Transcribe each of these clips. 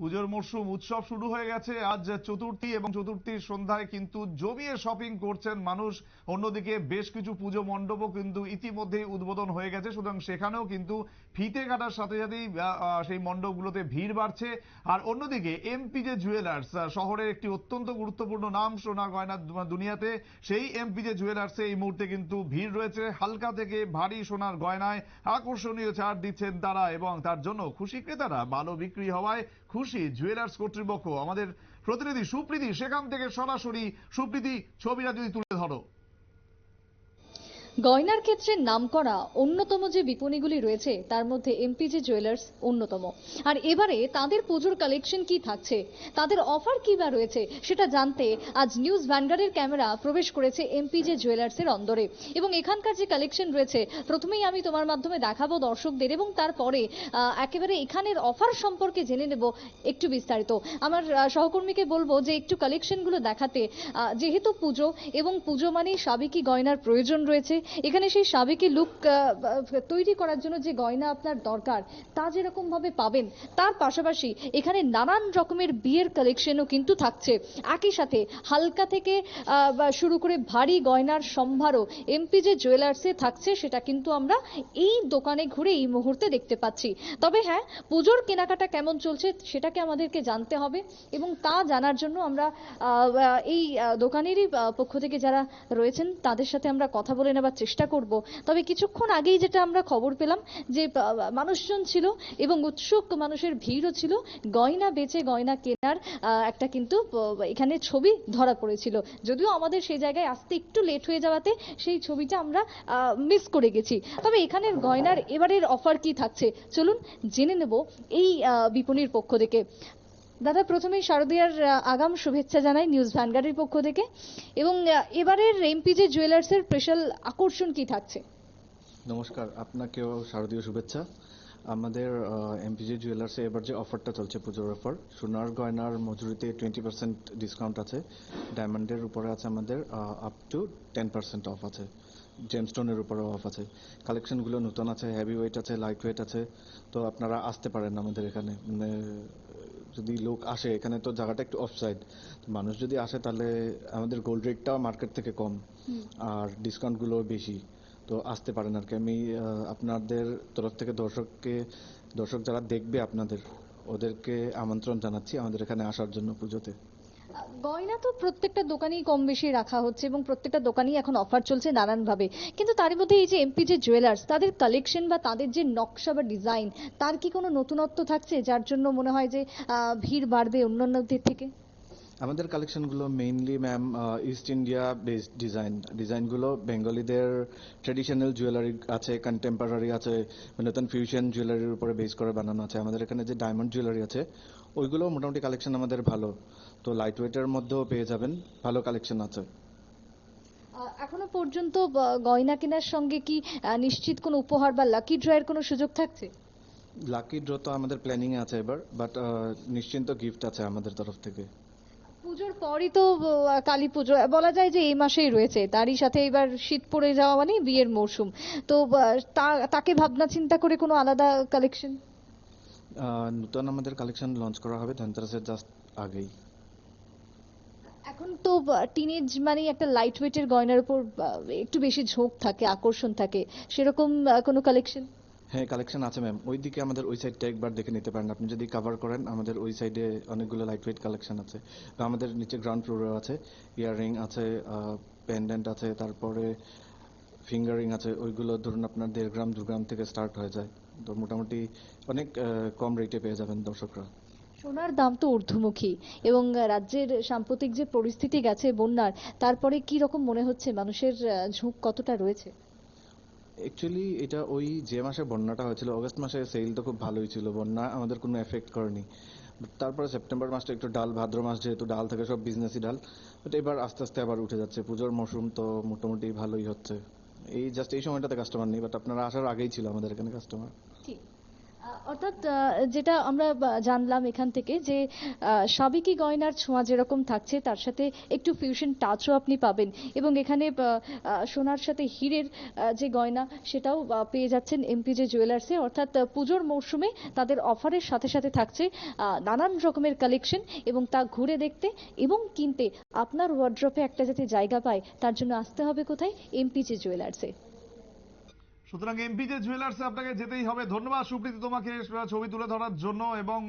পুজোর মরশুম, উৎসব শুরু হয়ে গেছে। আজ চতুর্থী এবং চতুর্থীর সন্ধ্যায় কিন্তু জমিয়ে শপিং করছেন মানুষ। অন্যদিকে বেশ কিছু পুজো মণ্ডপও কিন্তু ইতিমধ্যেই উদ্বোধন হয়ে গেছে। সুতরাং সেখানেও কিন্তু ফিতে কাটার সাথে সাথেই সেই মণ্ডপগুলোতে ভিড় বাড়ছে। আর অন্যদিকে এমপি যে জুয়েলার্স শহরের একটি অত্যন্ত গুরুত্বপূর্ণ নাম সোনা গয়না দুনিয়াতে, সেই এমপি যে জুয়েলার্সে এই মুহূর্তে কিন্তু ভিড় রয়েছে। হালকা থেকে ভারী সোনার গয়নায় আকর্ষণীয় ছাড় দিচ্ছেন তারা এবং তার জন্য খুশি ক্রেতারা। ভালো বিক্রি হওয়ায় খুশি জুয়েলার্স কর্তৃপক্ষ আমাদের প্রতিনিধি সুপ্রীতি সেখান থেকে সরাসরি সুপ্রীতি ছবিটা যদি তুলে ধরো। গয়নার ক্ষেত্রে নামকরা অন্যতম যে বিপণীগুলি রয়েছে, তার মধ্যে এমপিজি জুয়েলার্স অন্যতম। আর এবারে তাদের পুজোর কালেকশন কি থাকছে? তাদের অফার কি বা রয়েছে? সেটা জানতে আজ নিউজ ভ্যানগার্ডের ক্যামেরা প্রবেশ করেছে এমপিজে জুয়েলার্সের অন্দরে। এবং এখানকার যে কালেকশন রয়েছে, প্রথমেই আমি তোমার মাধ্যমে দেখাবো দর্শকদের এবং তারপরে একেবারে এখানের অফার সম্পর্কে জেনে নেব একটু বিস্তারিত। আমার সহকর্মীকে বলব যে একটু কালেকশনগুলো দেখাতে যেহেতু পুজো এবং পুজো মানেই সাবেকি গয়নার প্রয়োজন রয়েছে এখানে সেই সাবেকি লুক তৈরি করার জন্য যে গয়না আপনার দরকার, তা যেরকম ভাবে পাবেন, তার পাশাপাশি এখানে নানান রকমের বিয়ের কালেকশনও কিন্তু থাকছে। একই সাথে হালকা থেকে শুরু করে ভারী গয়নার সম্ভারও এমপি যে জুয়েলার্সে থাকছে, সেটা কিন্তু আমরা এই দোকানে ঘুরে এই মুহূর্তে দেখতে পাচ্ছি। তবে হ্যাঁ পুজোর কেনাকাটা কেমন চলছে সেটাকে আমাদেরকে জানতে হবে এবং তা জানার জন্য আমরা এই দোকানেরই পক্ষ থেকে যারা রয়েছেন, তাদের সাথে আমরা কথা বলে নেবার চেষ্টা করব। তবে কিছুক্ষণ আগেই যেটা আমরা খবর পেলাম যে মানুষজন ছিল এবং উৎসুক মানুষের ভিড়ও ছিল। গয়না বেচে গয়না কেনার একটা কিন্তু এখানে ছবি ধরা পড়েছিল। যদিও আমাদের সেই জায়গায় আসতে একটু লেট হয়ে যাওয়াতে সেই ছবিটা আমরা মিস করে গেছি। তবে এখানের গয়নার এবারের অফার কি থাকছে? চলুন জেনে নেব এই বিপণীর পক্ষ থেকে। দাদা, প্রথমেই শারদীয়ার আগাম শুভেচ্ছা জানাই নিউজ ভ্যানগার্ডের পক্ষ থেকে। এবং এবারের এমপিজে জুয়েলার্সের স্পেশাল আকর্ষণ কি থাকছে? নমস্কার, আপনাকেও শারদীয় শুভেচ্ছা। আমাদের এমপিজি জুয়েলার্সে এবার যে অফারটা চলছে পুজোর অফার সোনার গয়নার মজুরিতে টোয়েন্টি পার্সেন্ট ডিসকাউন্ট আছে। ডায়মন্ডের উপরে আছে আমাদের up to ten percent off আছে। জেমস্টোনের উপরেও অফ আছে। কালেকশনগুলো নতুন আছে হেভি ওয়েট আছে লাইট ওয়েট আছে। তো আপনারা আসতে পারেন আমাদের এখানে। মানে যদি লোক আসে এখানে তো জায়গাটা একটু অফসাইড মানুষ যদি আসে তাহলে আমাদের গোল্ড রেটটাও মার্কেট থেকে কম। আর ডিসকাউন্টগুলো বেশি। তো আসতে পারেন আর কি। আমি আপনাদের তরফ থেকে দর্শককে দর্শক যারা দেখবে আপনাদের ওদেরকে আমন্ত্রণ জানাচ্ছি আমাদের এখানে আসার জন্য পুজোতে। গয়না তো প্রত্যেকটা দোকানেই কম বেশি রাখা হচ্ছে এবং প্রত্যেকটা দোকানেই এখন অফার চলছে নানানভাবে। কিন্তু তার মধ্যে এই যে এমপি যে জুয়েলার্স তাদের কালেকশন বা তাদের যে নকশা বা ডিজাইন তার কি কোনো নতুনত্ব থাকছে? যার জন্য মনে হয় যে ভিড় বাড়বে অন্যান্যদের থেকে? আমাদের কালেকশনগুলো mainly ma'am east India based design ডিজাইনগুলো বেঙ্গলিদের ট্রেডিশনাল জুয়েলারি আছে কন্টেম্পোরারি আছে নতুন ফিউশন জুয়েলারির উপরে বেস করে বানানো আছে। আমাদের এখানে যে ডায়মন্ড জুয়েলারি আছে ওইগুলো মোটামুটি কালেকশন আমাদের ভালো। তো লাইট ওয়েটের মধ্যেও পেয়ে যাবেন ভালো কালেকশন আছে। এখনও পর্যন্ত গয়না কেনার সঙ্গে কি নিশ্চিত কোনো উপহার বা লাকি ড্রয়ের কোনো সুযোগ থাকছে? লাকি ড্র তো আমাদের প্ল্যানিং এ আছে এবার বাট নিশ্চিন্ত গিফট আছে আমাদের তরফ থেকে। পুজোর পরই তো কালী পুজো। বলা যায় যে এই মাসেই রয়েছে। তারই সাথে এবার শীত পড়ে যাওয়া মানে বিয়ের মরশুম। তো তাকে ভাবনা চিন্তা করে কোনো আলাদা কালেকশন নতুন আমাদের কালেকশন লঞ্চ করা হবে ধনতেরাসের জাস্ট আগেই। এখন তো টিনেজ মানে একটা লাইট ওয়েটের গয়নার উপর একটু বেশি ঝোঁক থাকে আকর্ষণ থাকে। সেরকম কোনো কালেকশন হ্যাঁ কালেকশন আছে ম্যাম ওই দিকে আমাদের ওই সাইডটা একবার দেখে নিতে পারেন। আপনি যদি কভার করেন, আমাদের ওই সাইডে অনেকগুলো লাইট ওয়েট কালেকশন আছে আমাদের নিচে গ্রাউন্ড ফ্লোরে আছে। ইয়াররিং আছে পেন্ডেন্ট আছে, তারপরে ফিঙ্গারিং আছে। ওইগুলো ধরুন আপনার দেড় গ্রাম দু গ্রাম থেকে স্টার্ট হয়ে যায়। তো মোটামুটি অনেক কম রেটে পেয়ে যাবেন দর্শকরা। সোনার দাম তো ঊর্ধ্বমুখী এবং রাজ্যের সাম্প্রতিক যে পরিস্থিতি গেছে বন্যার, তারপরে কি রকম মনে হচ্ছে? মানুষের ঝোঁক কতটা রয়েছে? অ্যাকচুয়ালি এটা ওই যে মাসে বন্যাটা হয়েছিল অগস্ট মাসে সেল তো খুব ভালোই ছিল, বন্যা আমাদের কোনো এফেক্ট করেনি। তারপরে সেপ্টেম্বর মাসটা একটু ডাল, ভাদ্র মাস যেহেতু ডাল থাকে, সব বিজনেসই ডাল। বাট এবার আস্তে আস্তে আবার উঠে যাচ্ছে, পুজোর মৌসুম তো মোটামুটি ভালোই হচ্ছে। এই জাস্ট এই সময়টাতে কাস্টমার নেই বাট আপনারা আসার আগেই ছিল আমাদের এখানে কাস্টমার ঠিক। অর্থাৎ যেটা আমরা জানলাম এখান থেকে যে সাবেকি গয়নার ছোঁয়া যেরকম থাকছে, তার সাথে একটু ফিউশন টাচও আপনি পাবেন। এবং এখানে সোনার সাথে হীরের যে গয়না, সেটাও পেয়ে যাচ্ছেন এমপিজে জুয়েলার্সে অর্থাৎ পুজোর মরশুমে তাদের অফারের সাথে সাথে থাকছে নানান রকমের কালেকশন এবং তা ঘুরে দেখতে এবং কিনতে। আপনার ওয়ার্ড্রপে একটা যাতে জায়গা পায়, তার জন্য আসতে হবে কোথায়? এমপিজে জুয়েলার্সে সুতরাং এমপি যে জুয়েলার্সে আপনাকে যেতেই হবে। ধন্যবাদ সুপ্রীতি তোমাকে ছবি তুলে ধরার জন্য এবং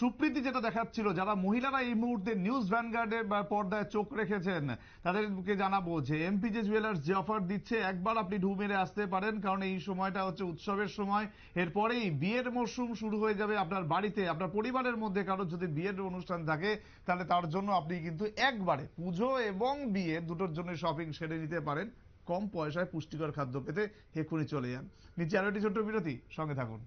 সুপ্রীতি যেটা দেখাচ্ছিল, যারা মহিলারা এই মুহূর্তে নিউজ ভ্যানগার্ডে বা পর্দায় চোখ রেখেছেন, তাদেরকে জানাব যে এমপি যে জুয়েলার্স যে অফার দিচ্ছে, একবার আপনি ঢু মেরে আসতে পারেন, কারণ এই সময়টা হচ্ছে উৎসবের সময়। এরপরেই বিয়ের মরশুম শুরু হয়ে যাবে আপনার বাড়িতে, আপনার পরিবারের মধ্যে কারোর যদি বিয়ের অনুষ্ঠান থাকে, তাহলে তার জন্য আপনি কিন্তু একবারে পুজো এবং বিয়ে দুটোর জন্য শপিং সেরে নিতে পারেন। কম পয়সায় পুষ্টিকর খাদ্য পেতে এক্ষুনি চলে যান। নিচে আরও একটি ছোট্ট বিরতি, সঙ্গে থাকুন।